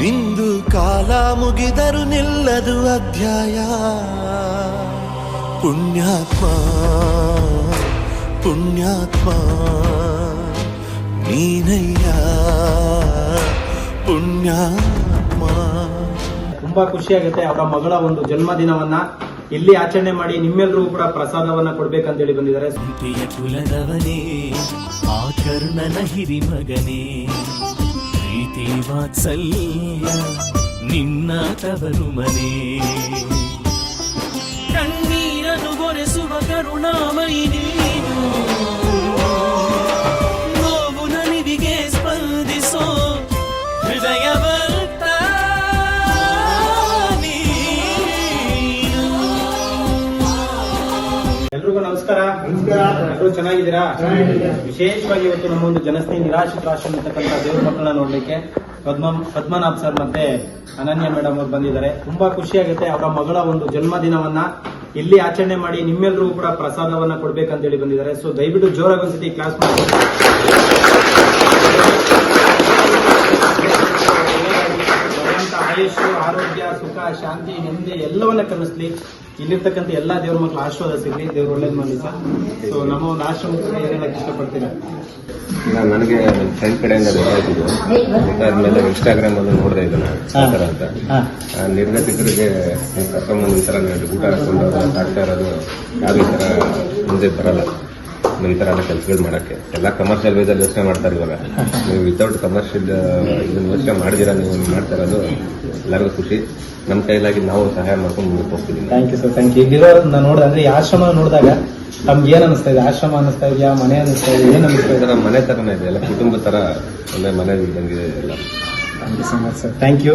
ನಿಂದು ಕಾಲ ಮುಗಿದರು ನಿಲ್ಲದು ಅಧ್ಯಾಯ. ಪುಣ್ಯಾತ್ಮ ಪುಣ್ಯಾತ್ಮ ನೀನಯ್ಯ. ಪುಣ್ಯಾತ್ಮ. ತುಂಬಾ ಖುಷಿಯಾಗುತ್ತೆ ಅವರ ಮಗಳ ಒಂದು ಜನ್ಮದಿನವನ್ನ ಇಲ್ಲಿ ಆಚರಣೆ ಮಾಡಿ ನಿಮ್ಮೆಲ್ಲರೂ ಕೂಡ ಪ್ರಸಾದವನ್ನ ಕೊಡ್ಬೇಕಂತ ಹೇಳಿ ಬಂದಿದ್ದಾರೆ. ಕುಲದವನೇ ಆ ಕರ್ಣನ ಹಿರಿಮಗನೇ. ಪ್ರೀತಿ ವಾತ್ಸಲ್ಯ ನಿನ್ನ ತವರು ಮನೆ ಕಣ್ಣೀರನ್ನು ಗೊರೆಸುವ ಕರುಣಾಮಯಿ ನೀನು ನಮಸ್ಕಾರ. ಎಲ್ಲರೂ ಚೆನ್ನಾಗಿದ್ದೀರಾ? ವಿಶೇಷವಾಗಿ ಇವತ್ತು ನಮ್ಮ ಒಂದು ಜನಸ್ನೇಹಿ ನಿರಾಶ್ರಿತಾಶ್ರಮ ಇರ್ತಕ್ಕಂಥ ದೇವ್ರ ಮಕ್ಕಳನ್ನ ನೋಡ್ಲಿಕ್ಕೆ ಪದ್ಮ ಪದ್ಮನಾಭ್ ಸರ್ ಮತ್ತೆ ಅನನ್ಯ ಮೇಡಮ್ ಅವ್ರು ಬಂದಿದ್ದಾರೆ. ತುಂಬಾ ಖುಷಿಯಾಗುತ್ತೆ ಅವರ ಮಗಳ ಒಂದು ಜನ್ಮದಿನವನ್ನ ಇಲ್ಲಿ ಆಚರಣೆ ಮಾಡಿ ನಿಮ್ಮೆಲ್ಲರೂ ಕೂಡ ಪ್ರಸಾದವನ್ನ ಕೊಡ್ಬೇಕಂತ ಹೇಳಿ ಬಂದಿದ್ದಾರೆ. ಸೊ ದಯವಿಟ್ಟು ಜೋರಾಗಿ ಒಂದ್ಸತಿ ಕ್ಲಾಸ್ ಮಾಡಿ. ಭಗವಂತ ಆಯುಷ್ ಆರೋಗ್ಯ ಸುಖ ಶಾಂತಿ ನೆಮ್ಮದಿ ಎಲ್ಲವನ್ನ ಕಲಿಸ್ಲಿ. ಇಲ್ಲಿರ್ತಕ್ಕಂಥ ಎಲ್ಲಾ ದೇವ್ರ ಮಕ್ಕಳು ಆಶೀರ್ವಾದ ಸಿಗ್ಲಿ ದೇವ್ರ ಒಳ್ಳೇದು ಮಾಡಲಿ ಸರ್. ಸೊ ನಮ್ಮ ಒಂದು ಆಶ್ರಮಕ್ಕೆ ಏನ್ ಹೇಳಕ್ ಇಷ್ಟಪಡ್ತೀರಾ? ನಾನು ನನಗೆ ನನ್ನ ಫ್ರೆಂಡ್ ಕಡೆಯಿಂದ ಗೊತ್ತಾಯ್ತಿದ್ದು. ಗೊತ್ತಾದ್ಮೇಲೆ ಇನ್ಸ್ಟಾಗ್ರಾಮ್ ಅಲ್ಲಿ ನೋಡಿದೆ ಇದನ್ನ ಆತರ ಅಂತ. ಆ ನಿರ್ಗತಿಕರಿಗೆ ಕರ್ಕೊಂಬಂದು ಈ ಥರ ಊಟ ಹಾಕೊಂಡು ಸಾಕ್ತಾ ಇರೋದು ಯಾವ್ದೇ ಥರ ಮುಂದೆ ಬರಲ್ಲ. ಈ ಥರ ಎಲ್ಲ ಕೆಲಸಗಳು ಮಾಡಕ್ಕೆ. ಎಲ್ಲ ಕಮರ್ಷಿಯಲ್ ವೇದಲ್ಲಿ ಯೋಚನೆ ಮಾಡ್ತಾರೆ ಇವಾಗ. ನೀವು ವಿತೌಟ್ ಕಮರ್ಷಿಯಲ್ ಇದನ್ನ ಯೋಚನೆ ಮಾಡಿದಿರ ನೀವು ಮಾಡ್ತಾ ಇರೋದು ಎಲ್ಲರಿಗೂ ಖುಷಿ. ನಮ್ಮ ಕೈಲಾಗಿ ನಾವು ಸಹಾಯ ಮಾಡ್ಕೊಂಡು ಮುಂದಕ್ಕೆ ಹೋಗ್ತೀವಿ thank you sir thank you ಇಲ್ಲಿರೋದನ್ನ ನೋಡಿದ್ರೆ ಅಂದ್ರೆ ಈ ಆಶ್ರಮ ನೋಡಿದಾಗ ನಮ್ಗೆ ಏನ್ ಅನಿಸ್ತಾ ಇದೆ? ಆಶ್ರಮ ಅನಿಸ್ತಾ ಇದೆಯಾ? ಮನೆ ಅನಿಸ್ತಾ ಇದೆ? ಏನ್ ಅನಿಸ್ತಾ ಇದೆ? ಇದರ ಮನೆ ಥರನೇ ಇದೆ. ಎಲ್ಲ ಕುಟುಂಬ ಥರ ಒಂದೇ ಮನೆ ಇದ್ದಂಗಿದೆ ಎಲ್ಲ. Thank you so much sir thank you